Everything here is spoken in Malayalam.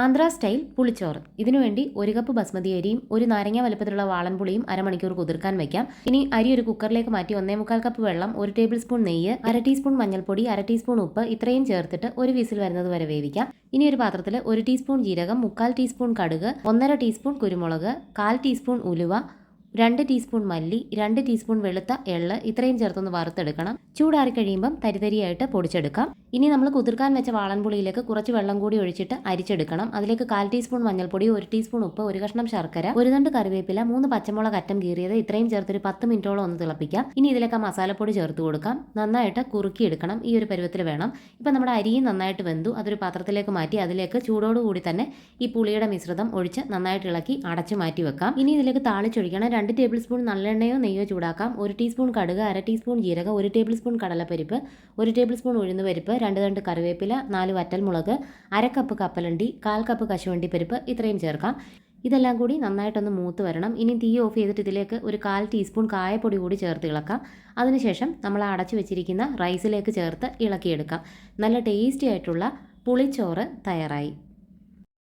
ആന്ധ്ര സ്റ്റൈൽ പുളിച്ചോറ്. ഇതിനുവേണ്ടി ഒരു കപ്പ് ബസ്മതി അരിയും ഒരു നാരങ്ങ വലുപ്പത്തിലുള്ള വാളൻപുളിയും അരമണിക്കൂർ കുതിർക്കാൻ വെക്കാം. ഇനി അരി ഒരു കുക്കറിലേക്ക് മാറ്റി ഒന്നേ മുക്കാൽ കപ്പ് വെള്ളം ഒരു ടേബിൾ സ്പൂൺ നെയ്യ് അര ടീസ്പൂൺ മഞ്ഞൾപ്പൊടി അര ടീസ്പൂൺ ഉപ്പ് ഇത്രയും ചേർത്തിട്ട് ഒരു വിസിൽ വരുന്നത് വരെ വേവിക്കാം. ഇനി ഒരു പാത്രത്തിൽ ഒരു ടീസ്പൂൺ ജീരകം മുക്കാൽ ടീസ്പൂൺ കടുക് ഒന്നര ടീസ്പൂൺ കുരുമുളക് കാൽ ടീസ്പൂൺ ഉലുവ രണ്ട് ടീസ്പൂൺ മല്ലി രണ്ട് ടീസ്പൂൺ വെളുത്ത എള്ള് ഇത്രയും ചേർത്തൊന്ന് വറുത്തെടുക്കണം. ചൂടാറി കഴിയുമ്പം തരിതരിയായിട്ട് പൊടിച്ചെടുക്കാം. ഇനി നമ്മൾ കുതിർക്കാൻ വെച്ച വാളൻപുളിയിലേക്ക് കുറച്ച് വെള്ളം കൂടി ഒഴിച്ചിട്ട് അരിച്ചെടുക്കണം. അതിലേക്ക് കാൽ ടീസ്പൂൺ മഞ്ഞൾപ്പൊടി ഒരു ടീസ്പൂൺ ഉപ്പ് ഒരു കഷ്ണം ശർക്കര ഒരു രണ്ട് കറിവേപ്പില മൂന്ന് പച്ചമുളക് അറ്റം കീറിയത് ഇത്രയും ചേർത്തൊരു പത്ത് മിനിറ്റോളം ഒന്ന് തിളപ്പിക്കാം. ഇനി ഇതിലേക്ക് മസാലപ്പൊടി ചേർത്ത് കൊടുക്കാം. നന്നായിട്ട് കുറുക്കിയെടുക്കണം. ഈ ഒരു പരുവത്തിൽ വേണം. ഇപ്പം നമ്മുടെ അരിയും നന്നായിട്ട് വെന്തു. അതൊരു പാത്രത്തിലേക്ക് മാറ്റി അതിലേക്ക് ചൂടോടുകൂടി തന്നെ ഈ പുളിയുടെ മിശ്രിതം ഒഴിച്ച് നന്നായിട്ട് ഇളക്കി അടച്ചു മാറ്റി വെക്കാം. ഇനി ഇതിലേക്ക് താളിച്ചൊഴിക്കണം. രണ്ട് ടേബിൾ സ്പൂൺ നല്ലെണ്ണയോ നെയ്യോ ചൂടാക്കാം. ഒരു ടീസ്പൂൺ കടുക് അര ടീസ്പൂൺ ജീരകം ഒരു ടേബിൾ സ്പൂൺ കടലപ്പരിപ്പ് ഒരു ടേബിൾ സ്പൂൺ ഉഴുന്നുപരിപ്പ് രണ്ട് രണ്ട് കറിവേപ്പില നാല് വറ്റൽമുളക് അര കപ്പ് കപ്പലണ്ടി കാൽ കപ്പ് കശുവണ്ടി പരിപ്പ് ഇത്രയും ചേർക്കാം. ഇതെല്ലാം കൂടി നന്നായിട്ടൊന്ന് മൂത്ത് വരണം. ഇനി തീ ഓഫ് ചെയ്തിട്ട് ഇതിലേക്ക് ഒരു കാൽ ടീസ്പൂൺ കായപ്പൊടി കൂടി ചേർത്ത് ഇളക്കാം. അതിനുശേഷം നമ്മൾ അടച്ചു വെച്ചിരിക്കുന്ന റൈസിലേക്ക് ചേർത്ത് ഇളക്കിയെടുക്കാം. നല്ല ടേസ്റ്റി ആയിട്ടുള്ള പുളിച്ചോറ് തയ്യാറായി.